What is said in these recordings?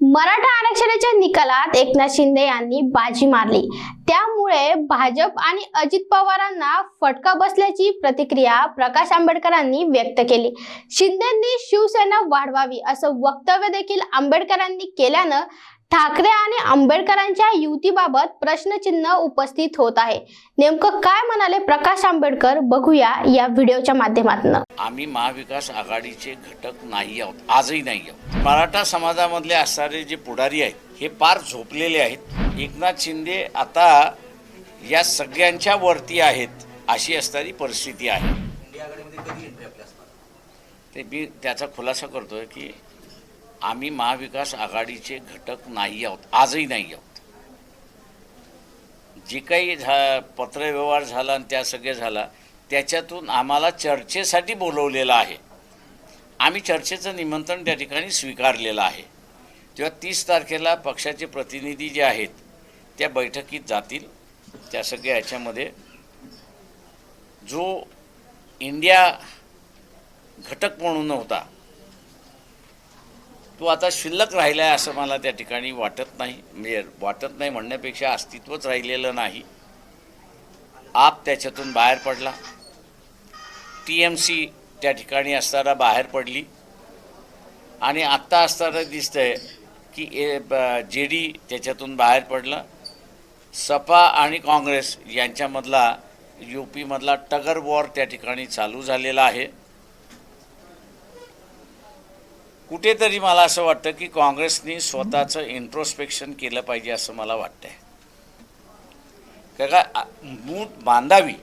मराठा आरक्षणाच्या निकालात एकनाथ शिंदे यांनी बाजी मारली. त्यामुळे भाजप आणि अजित पवारांना फटका बसल्याची प्रतिक्रिया प्रकाश आंबेडकरांनी व्यक्त केली. शिंदेंनी शिवसेना वाढवावी असं वक्तव्य देखील आंबेडकरांनी केल्यानं ठाकरे आणि आंबेडकरांच्या युतीबाबत प्रश्नचिन्ह उपस्थित होत आहे. नेमकं काय म्हणाले प्रकाश आंबेडकर? बघूया या व्हिडिओच्या माध्यमातून. आम्ही महाविकास आघाडीचे घटक नाही आहोत आजही नाही आहोत. मराठा समाजामधले असणारे जे पुढारी आहेत हे पार झोपलेले आहेत. एकनाथ शिंदे आता या सगळ्यांच्या वरती आहेत अशी असणारी परिस्थिती आहे. ते मी त्याचा खुलासा करतोय की आम्ही महाविकास आघाडीचे घटक नाही आहोत आजही नाही आहोत. जे काही झा पत्रव्यवहार झाला आणि त्या सगळे झाला त्याच्यातून आम्हाला चर्चेसाठी बोलवलेलं आहे. आम्ही चर्चेचं निमंत्रण त्या ठिकाणी स्वीकारलेलं आहे. तेव्हा तीस तारखेला पक्षाचे प्रतिनिधी जे आहेत त्या बैठकीत जातील. त्या सगळ्या याच्यामध्ये जो इंडिया घटक म्हणून होता तो आता शिल्लक राहिला आहे असं मला त्या ठिकाणी वाटत नाही. म्हणजे वाटत नाही म्हणण्यापेक्षा अस्तित्वच राहिलेलं नाही. आप त्याच्यातून बाहेर पडला. टी एम सी त्या ठिकाणी असताना बाहेर पडली. आणि आत्ता असताना दिसतंय की ए जे डी त्याच्यातून बाहेर पडलं. सपा आणि काँग्रेस यांच्यामधला यू पीमधला टगर वॉर त्या ठिकाणी चालू झालेला आहे. कुठेतरी मला असं वाटतं की काँग्रेसनी स्वतःचं इंट्रोस्पेक्शन केलं पाहिजे असं मला वाटतंय. का का मूठ बांधावी.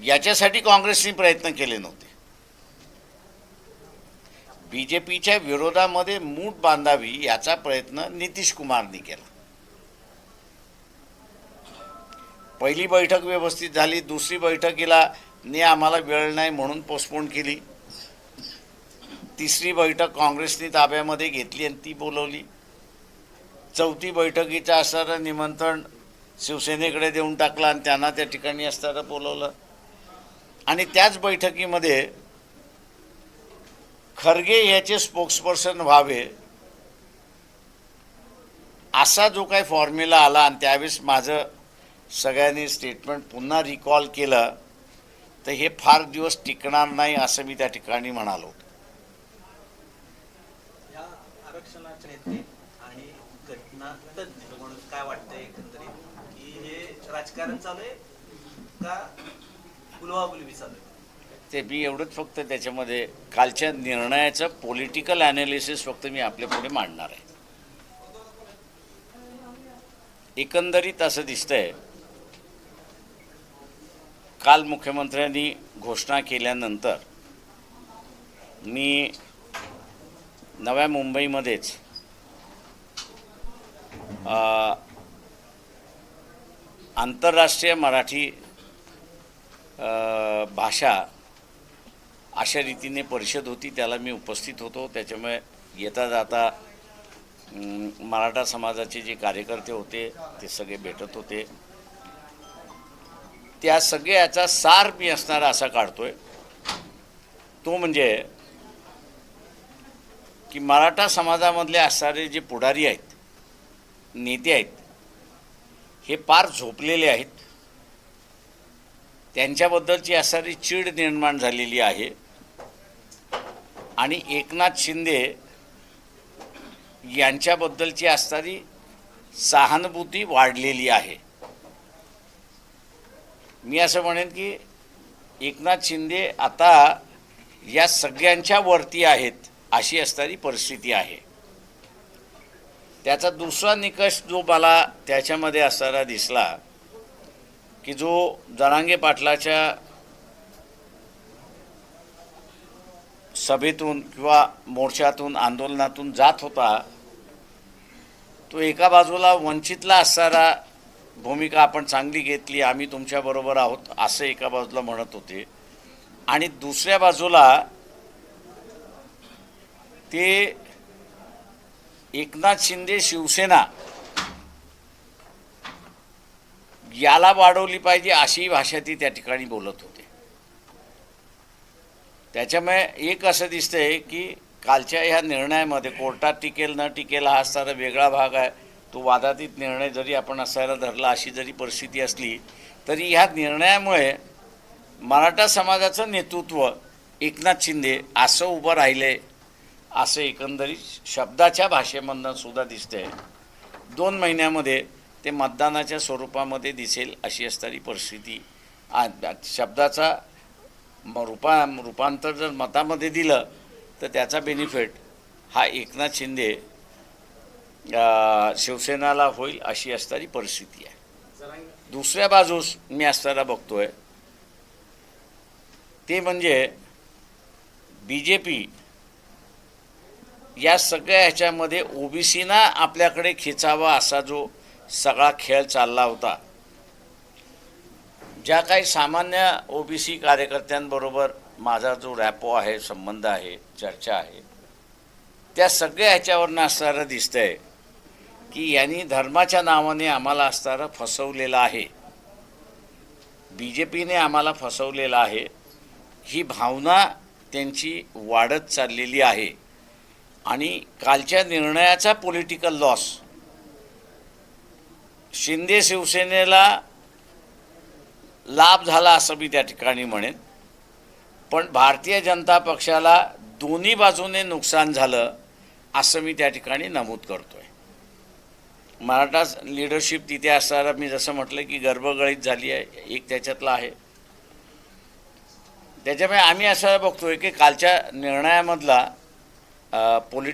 याच्यासाठी काँग्रेसने प्रयत्न केले नव्हते. बी जे पीच्या विरोधामध्ये मूठ बांधावी याचा प्रयत्न नितीश कुमारनी केला. पहिली बैठक व्यवस्थित झाली दुसरी बैठकीला ने आम्हाला वेळ नाही म्हणून पोस्टपोन केली. तिसरी बैठक काँग्रेसने ताब्यामध्ये घेतली आणि ती बोलवली. चौथी बैठकीचं असणारं निमंत्रण शिवसेनेकडे देऊन टाकलं आणि त्यांना त्या ठिकाणी असताना बोलवलं. आणि त्याच बैठकीमध्ये खरगे याचे स्पोक्सपर्सन व्हावे असा जो काही फॉर्म्युला आला आणि त्यावेळेस माझं सगळ्यांनी स्टेटमेंट पुन्हा रिकॉल केलं तर हे फार दिवस टिकणार नाही असं मी त्या ठिकाणी म्हणालो या आरक्षणाचे नेते आणि घटना तज्ञ म्हणून काय वाटतंय एकंदरीत? की हे राजकारण चालू आहे का बुलवाबुलवी चालू आहे? ते मी एवढंच फक्त त्याच्यामध्ये कालच्या निर्णयाचं पॉलिटिकल ॲनालिसिस फक्त मी आपल्या पुढे मांडणार आहे. एकंदरीत असं दिसतंय काल मुख्यमंत्र्यांनी घोषणा केल्यानंतर मी नव्या मुंबईमध्येच आंतरराष्ट्रीय मराठी भाषा अशा रीतीने परिषद होती त्याला मी उपस्थित होतो. त्याच्यामुळे येता जाता मराठा समाजाचे जे कार्यकर्ते होते ते सगळे भेटत होते. त्या सगळ्याचा सार मी असणारा असा काढतोय. तो म्हणजे की मराठा समाजामधले असणारे जे पुढारी आहेत नेते आहेत हे पार झोपलेले आहेत. त्यांच्याबद्दलची असणारी चीड निर्माण झालेली आहे. आणि एकनाथ शिंदे यांच्याबद्दलची असणारी सहानुभूती वाढलेली आहे. मी असं म्हणेन की एकनाथ शिंदे आता या सगळ्यांच्या वरती आहेत. अशी असणारी परिस्थिती आहे. त्याचा दुसरा निकष जो मला त्याच्यामध्ये असणारा दिसला की जो जरांगे पाटलाच्या सभेतून किंवा मोर्चातून आंदोलनातून जात होता तो एका बाजूला वंचितला असणारा भूमिका आपण चांगली घेतली आम्ही तुमच्याबरोबर आहोत असं एका बाजूला म्हणत होते. आणि दुसऱ्या बाजूला ते एकनाथ शिंदे शिवसेना याला वाढवली पाहिजे अशी भाषा ती त्या ठिकाणी बोलत होते. त्याच्यामुळे एक असं दिसतंय की कालच्या ह्या निर्णयामध्ये कोर्टात टिकेल न टिकेल हा असणारा वेगळा भाग आहे. तो वादातीत निर्णय जरी आपण असायला धरला अशी जरी परिस्थिती असली तरी ह्या निर्णयामुळे मराठा समाजाचं नेतृत्व एकनाथ शिंदे असं उभं राहिले असं एकंदरीत शब्दाच्या भाषेमधनं सुद्धा दिसते. दोन महिन्यामध्ये ते मतदानाच्या स्वरूपामध्ये दिसेल अशी असणारी परिस्थिती शब्दाचा म- रूपा रूपांतर जर मतामध्ये दिलं तर त्याचा बेनिफिट हा एकनाथ शिंदे शिवसेनाला होईल अशी असणारी परिस्थिती आहे. दुसऱ्या बाजूस मी असताना बघतोय ते म्हणजे बी जे पी या सगळ्या ह्याच्यामध्ये ओबीसीना आपल्याकडे खिचावा असा जो सगळा खेळ चालला होता. ज्या काही सामान्य ओबीसी कार्यकर्त्यांबरोबर माझा जो रॅपो आहे संबंध आहे चर्चा आहे त्या सगळ्या ह्याच्यावरनं असणारं दिसतंय की यांनी धर्माच्या नावाने आम्हाला असणारं फसवलेलं आहे. बी जे पीने आम्हाला फसवलेलं आहे. ही भावना त्यांची वाढत चाललेली आहे. आणि कालच्या निर्णयाचा पॉलिटिकल लॉस शिंदे शिवसेनेला लाभ झाला असं मी त्या ठिकाणी म्हणेन. पण भारतीय जनता पक्षाला दोन्ही बाजूने नुकसान झालं असं मी त्या ठिकाणी नमूद करतो आहे मराठा लिडरशिप तिथे असताना मी जसं म्हटलं की गर्भगळीत झाली आहे एक त्याच्यातला आहे. त्याच्यामुळे आम्ही असं बघतोय की कालच्या निर्णयामधला Uh, political